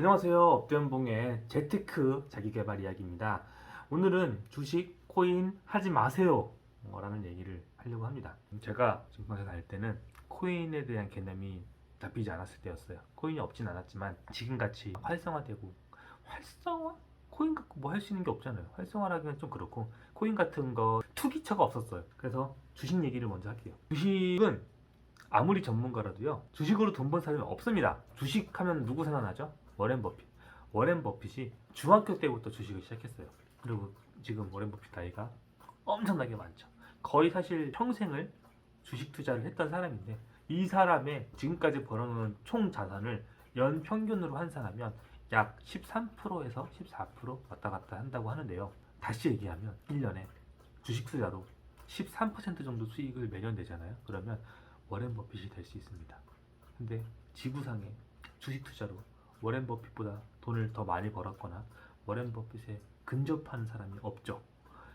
안녕하세요. 업된봉의 재테크 자기개발 이야기입니다. 오늘은 주식, 코인 하지 마세요. 라는 얘기를 하려고 합니다. 제가 증권사 다닐 때는 코인에 대한 개념이 잡히지 않았을 때였어요. 코인이 없진 않았지만 지금같이 활성화되고 활성화? 코인 갖고 뭐 할 수 있는 게 없잖아요. 활성화라기는 좀 그렇고 코인 같은 거 투기처가 없었어요. 그래서 주식 얘기를 먼저 할게요. 주식은 아무리 전문가라도요 주식으로 돈 번 사람이 없습니다. 주식하면 누구 생각나죠? 워렌 버핏. 워렌 버핏이 중학교 때부터 주식을 시작했어요. 그리고 지금 워렌 버핏 나이가 엄청나게 많죠. 거의 사실 평생을 주식 투자를 했던 사람인데 이 사람의 지금까지 벌어놓은 총 자산을 연 평균으로 환산하면 약 13%에서 14% 왔다 갔다 한다고 하는데요. 다시 얘기하면 1년에 주식 투자로 13% 정도 수익을 매년 내잖아요. 그러면 워렌 버핏이 될 수 있습니다. 근데 지구상에 주식 투자로 워렌 버핏보다 돈을 더 많이 벌었거나 워렌 버핏에 근접하는 사람이 없죠.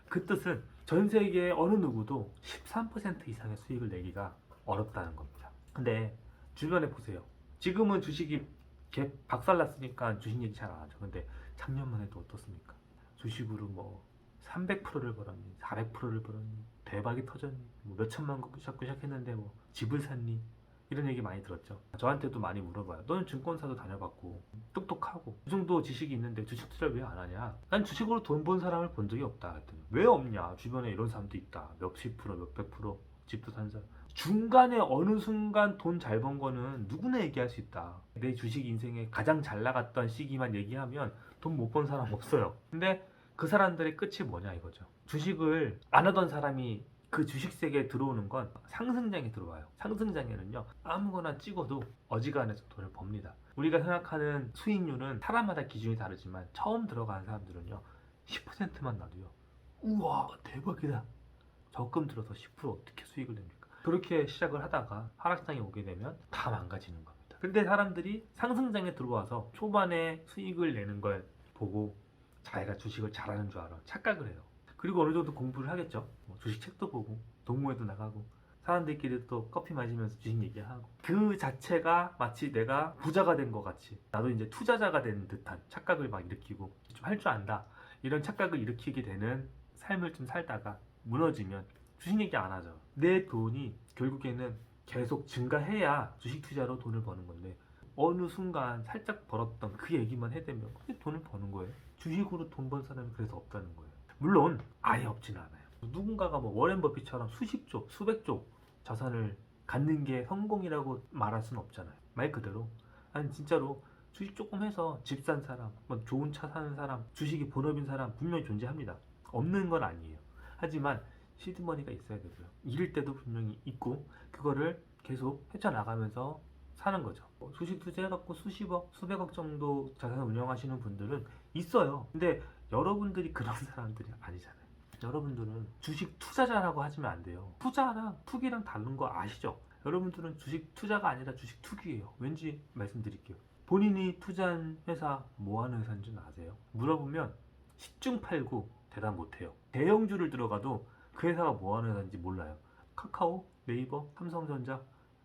그 뜻은 전 세계 어느 누구도 13% 이상의 수익을 내기가 어렵다는 겁니다. 근데 주변에 보세요. 지금은 주식이 개 박살났으니까 주식 얘기 잘 안 하죠. 근데 작년만 해도 어떻습니까? 주식으로 뭐 300%를 벌었니, 400%를 벌었니, 대박이 터졌니, 뭐 몇천만 거 잡고 시작했는데 뭐 집을 샀니, 이런 얘기 많이 들었죠. 저한테도 많이 물어봐요. 너는 증권사도 다녀봤고 똑똑하고 이 정도 지식이 있는데 주식 투자를 왜 안 하냐? 난 주식으로 돈 번 사람을 본 적이 없다. 했더니 왜 없냐? 주변에 이런 사람도 있다. 몇십 프로, 몇백 프로 집도 산 사람. 중간에 어느 순간 돈 잘 번 거는 누구나 얘기할 수 있다. 내 주식 인생에 가장 잘 나갔던 시기만 얘기하면 돈 못 번 사람 없어요. 근데 그 사람들의 끝이 뭐냐 이거죠. 주식을 안 하던 사람이 그 주식 세계에 들어오는 건 상승장에 들어와요. 상승장에는요 아무거나 찍어도 어지간해서 돈을 법니다. 우리가 생각하는 수익률은 사람마다 기준이 다르지만 처음 들어가는 사람들은요 10%만 나도요 우와 대박이다. 적금 들어서 10% 어떻게 수익을 냅니까? 그렇게 시작을 하다가 하락장에 오게 되면 다 망가지는 겁니다. 근데 사람들이 상승장에 들어와서 초반에 수익을 내는 걸 보고 자기가 주식을 잘하는 줄 알아 착각을 해요. 그리고 어느 정도 공부를 하겠죠. 뭐 주식 책도 보고 동호회도 나가고 사람들끼리 또 커피 마시면서 주식 얘기하고 그 자체가 마치 내가 부자가 된 것 같이 나도 이제 투자자가 된 듯한 착각을 막 일으키고 좀 할 줄 안다 이런 착각을 일으키게 되는 삶을 좀 살다가 무너지면 주식 얘기 안 하죠. 내 돈이 결국에는 계속 증가해야 주식 투자로 돈을 버는 건데 어느 순간 살짝 벌었던 그 얘기만 해대면 그게 돈을 버는 거예요. 주식으로 돈 번 사람이 그래서 없다는 거예요. 물론 아예 없지는 않아요. 누군가가 뭐 워렌 버핏처럼 수십 조, 수백 조 자산을 갖는 게 성공이라고 말할 수는 없잖아요. 말 그대로 아니 진짜로 주식 조금 해서 집 산 사람, 뭐 좋은 차 사는 사람, 주식이 본업인 사람 분명히 존재합니다. 없는 건 아니에요. 하지만 시드머니가 있어야 되고요. 잃을 때도 분명히 있고 그거를 계속 헤쳐나가면서 사는 거죠. 뭐 주식 투자해갖고 수십억, 수백억 정도 자산을 운영하시는 분들은 있어요. 근데 여러분들이 그런 사람들이 아니잖아요. 여러분들은 주식 투자자라고 하시면 안 돼요. 투자랑 투기랑 다른 거 아시죠? 여러분들은 주식 투자가 아니라 주식 투기예요. 왠지 말씀드릴게요. 본인이 투자한 회사 뭐 하는 회사인 줄 아세요? 물어보면 10중 8구 대답 못해요. 대형주를 들어가도 그 회사가 뭐 하는 회사인지 몰라요. 카카오, 네이버, 삼성전자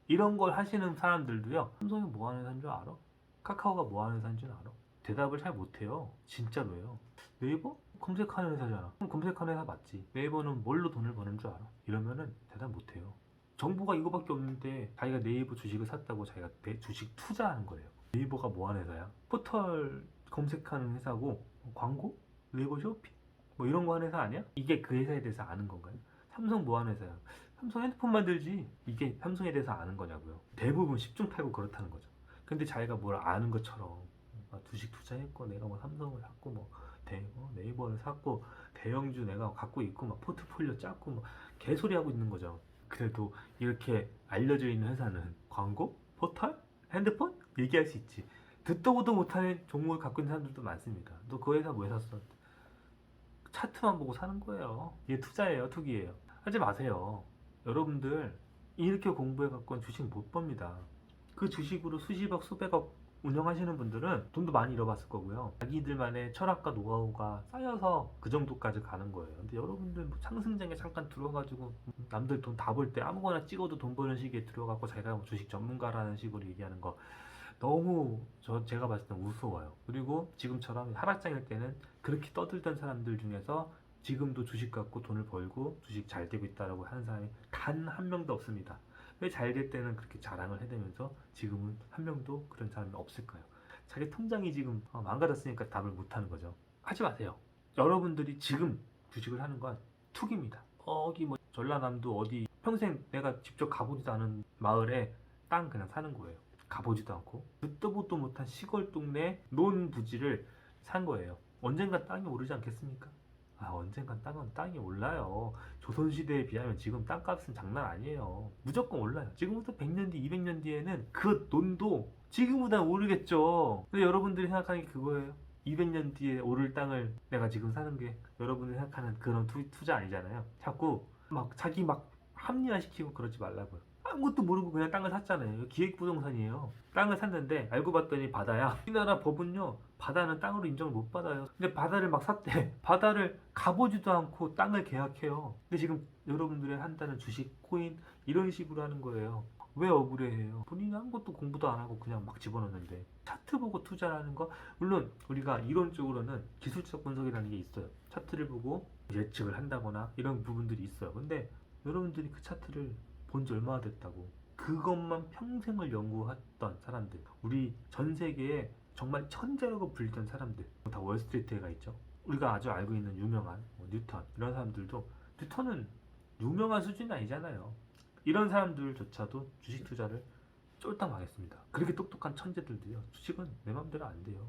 이런 걸 하시는 사람들도요. 삼성이 뭐 하는 회사인 줄 알아? 카카오가 뭐 하는 회사인 줄 알아? 대답을 잘 못해요. 진짜로요. 네이버? 검색하는 회사잖아. 그럼 검색하는 회사 맞지. 네이버는 뭘로 돈을 버는 줄 알아? 이러면은 대답 못해요. 정보가 이거밖에 없는데 자기가 네이버 주식을 샀다고 자기가 내 주식 투자하는 거예요. 네이버가 뭐 하는 회사야? 포털 검색하는 회사고 광고? 네이버 쇼핑? 뭐 이런 거 하는 회사 아니야? 이게 그 회사에 대해서 아는 건가요? 삼성 뭐 하는 회사야? 삼성 핸드폰 만들지. 이게 삼성에 대해서 아는 거냐고요. 대부분 10중 8구 그렇다는 거죠. 근데 자기가 뭘 아는 것처럼 막 주식 투자했고 내가 뭐 삼성을 샀고 뭐 대, 어, 네이버를 샀고 대형주 내가 갖고 있고 막 포트폴리오 짰고 막 개소리 하고 있는 거죠. 그래도 이렇게 알려져 있는 회사는 광고, 포털, 핸드폰 얘기할 수 있지. 듣도 보도 못하는 종목을 갖고 있는 사람들도 많습니다. 너 그 회사 왜 샀어? 차트만 보고 사는 거예요. 이게 투자예요, 투기예요. 하지 마세요. 여러분들 이렇게 공부해 갖고는 주식 못 법니다. 그 주식으로 수십억, 수백억 운영하시는 분들은 돈도 많이 잃어봤을 거고요. 자기들만의 철학과 노하우가 쌓여서 그 정도까지 가는 거예요. 근데 여러분들 뭐 상승장에 잠깐 들어가지고 남들 돈 다 벌 때 아무거나 찍어도 돈 버는 시기에 들어가고 자기가 뭐 주식 전문가라는 식으로 얘기하는 거 너무 저 제가 봤을 때 우스워요. 그리고 지금처럼 하락장일 때는 그렇게 떠들던 사람들 중에서 지금도 주식 갖고 돈을 벌고 주식 잘 되고 있다라고 하는 사람이 단 한 명도 없습니다. 왜 잘될 때는 그렇게 자랑을 해대면서 지금은 한 명도 그런 사람이 없을까요? 자기 통장이 지금 어, 망가졌으니까 답을 못 하는 거죠. 하지 마세요. 여러분들이 지금 주식을 하는 건 투기입니다. 어기 뭐 전라남도 어디 평생 내가 직접 가보지도 않은 마을에 땅 그냥 사는 거예요. 가보지도 않고 듣도 보도 못한 시골 동네 논 부지를 산 거예요. 언젠가 땅이 오르지 않겠습니까? 아 언젠간 땅은 땅이 올라요. 조선시대에 비하면 지금 땅값은 장난 아니에요. 무조건 올라요. 지금부터 100년 뒤, 200년 뒤에는 그 논도 지금보다 오르겠죠. 근데 여러분들이 생각하는 게 그거예요. 200년 뒤에 오를 땅을 내가 지금 사는 게 여러분이 생각하는 그런 투, 투자 아니잖아요. 자꾸 막 자기 막 합리화시키고 그러지 말라고요. 아무것도 모르고 그냥 땅을 샀잖아요. 기획부동산이에요. 땅을 샀는데 알고 봤더니 바다야. 우리나라 법은요. 바다는 땅으로 인정을 못 받아요. 근데 바다를 막 샀대. 바다를 가보지도 않고 땅을 계약해요. 근데 지금 여러분들이 한다는 주식, 코인 이런 식으로 하는 거예요. 왜 억울해해요? 본인이 아무것도 공부도 안 하고 그냥 막 집어넣는데 차트 보고 투자하는 거 물론 우리가 이론적으로는 기술적 분석이라는 게 있어요. 차트를 보고 예측을 한다거나 이런 부분들이 있어요. 근데 여러분들이 그 차트를 본 지 얼마나 됐다고 그것만 평생을 연구했던 사람들 우리 전 세계에 정말 천재라고 불리던 사람들 다 월스트리트에 가 있죠. 우리가 아주 알고 있는 유명한 뭐 뉴턴 이런 사람들도 뉴턴은 유명한 수준이 아니잖아요. 이런 사람들조차도 주식 투자를 쫄딱 망했습니다. 그렇게 똑똑한 천재들도요. 주식은 내 맘대로 안 돼요.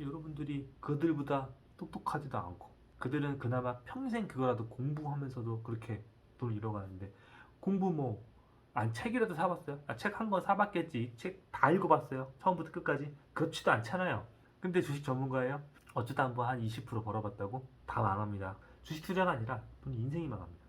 여러분들이 그들보다 똑똑하지도 않고 그들은 그나마 평생 그거라도 공부하면서도 그렇게 돈을 잃어가는데 공부 뭐, 안 책이라도 사봤어요? 아, 책 한 권 사봤겠지. 책 다 읽어봤어요. 처음부터 끝까지. 그렇지도 않잖아요. 근데 주식 전문가예요? 어쩌다 한번 한 20% 벌어봤다고? 다 망합니다. 주식 투자가 아니라 본 인생이 망합니다.